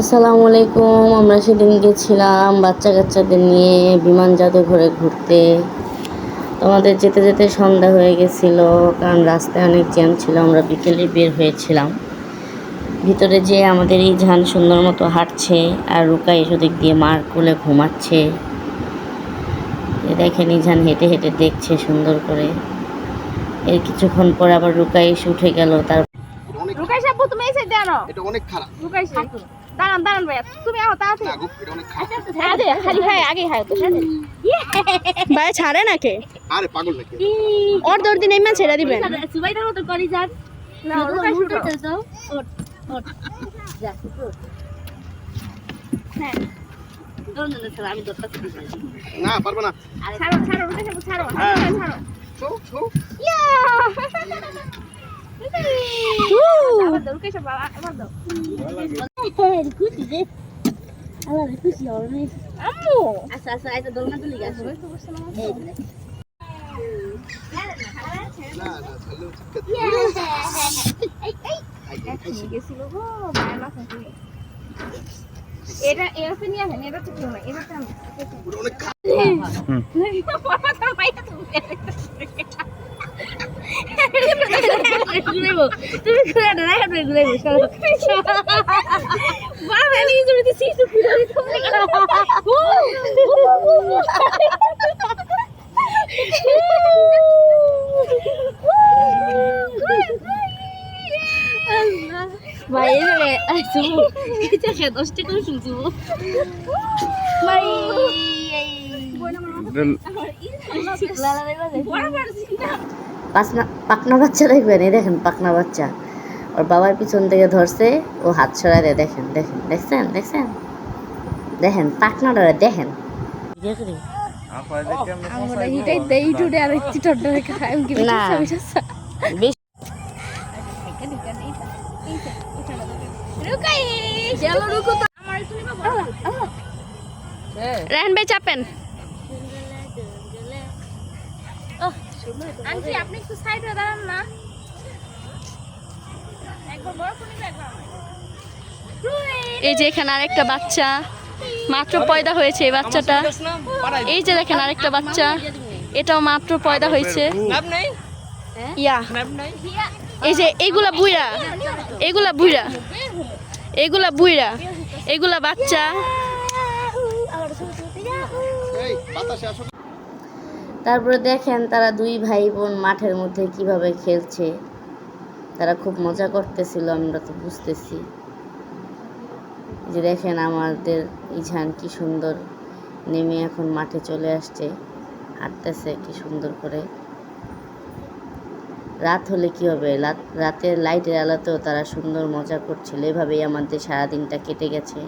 আসসালামু আলাইকুম আমরা সেদিন গেছিলাম বাচ্চা কাচ্চাদের নিয়ে বিমান জাদুঘরে ঘুরতে। তোমাদের যেতে যেতে সন্ধ্যা হয়ে গেছিল কারণ রাস্তায় অনেক জ্যাম ছিল আমরা বিকেলে বের হয়েছিলাম। ভিতরে যে আমাদের এই ঝান সুন্দর মতো হাঁটছে আর রুকাই সেদিক দিয়ে মার কোলে ঘুমাচ্ছে। এ দেখেন ইঝান হেঁটে হেঁটে দেখছে সুন্দর করে। এর কিছুক্ষণ পর আবার রুকা এসে উঠে গেল তার এটা অনেক রুকাই সাহেব তুমি এই সাইডে এটা অনেক খারাপ। রুকাই সাহেব দাঁড়ান দাঁড়ান ভাইয়া তুমি না অনেক খারাপ। আরে খালি হ্যাঁ আগে হ্যাঁ তো ভাই ছাড়ে নাকি? আরে পাগল নাকি? ওর দৌড় দিন এমন ছেড়ে দিবেন। সুবাইদার মতো করি যান না শুটো না পারবে না। ছাড়ো ছাড়ো ছাড়ো। ছাড়ো। ইয়া। আচ্ছা আচ্ছা এটা এরকম নিয়ে আসেন এটা তো কেউ না এটা তো আমি অনেক খারাপ তুমি ঘুরে না রাখবে ঘুরে বাবা আমি তুমি তো সিসু ঘুরে তুমি ভাই এভাবে আইছো এটা সে দশটা করে শুনছো ভাই পাকনা পাকনা বাচ্চা দেখবেন এই দেখেন পাকনা বাচ্চা ওর বাবার পিছন থেকে ধরছে ও হাত ছড়াই দেয় দেখেন দেখেন দেখছেন দেখছেন দেখেন পাকনাটা দেখেন আমরা হিটাই দেই টুডে আর চিটর ডরে খাই কি না। বেশ রুকাই চলো রুকো তো আমার তুমি বাবা রায়হান ভাই চাপেন আন্টি আপনি একটু সাইডে দাঁড়ান না। একবার বড় করে এই যে এখানে আরেকটা বাচ্চা। মাত্র পয়দা হয়েছে এই বাচ্চাটা। এই যে দেখেন আরেকটা বাচ্চা। এটাও মাত্র পয়দা হয়েছে। ইয়া। এই যে এইগুলা বুইরা এগুলা বুইরা এগুলা বুইরা এগুলা বাচ্চা। এই বাতাসে আসো। তারপরে দেখেন তারা দুই ভাই বোন মাঠের মধ্যে কীভাবে খেলছে। তারা খুব মজা করতেছিল, আমরা তো বুঝতেছি। যে দেখেন আমাদের ইঝান কি সুন্দর নেমে এখন মাঠে চলে আসছে, হাঁটতেছে কি সুন্দর করে। রাত হলে কি হবে? রাতের লাইটের আলোতেও তারা সুন্দর মজা করছিল। এভাবেই আমাদের সারাদিনটা কেটে গেছে।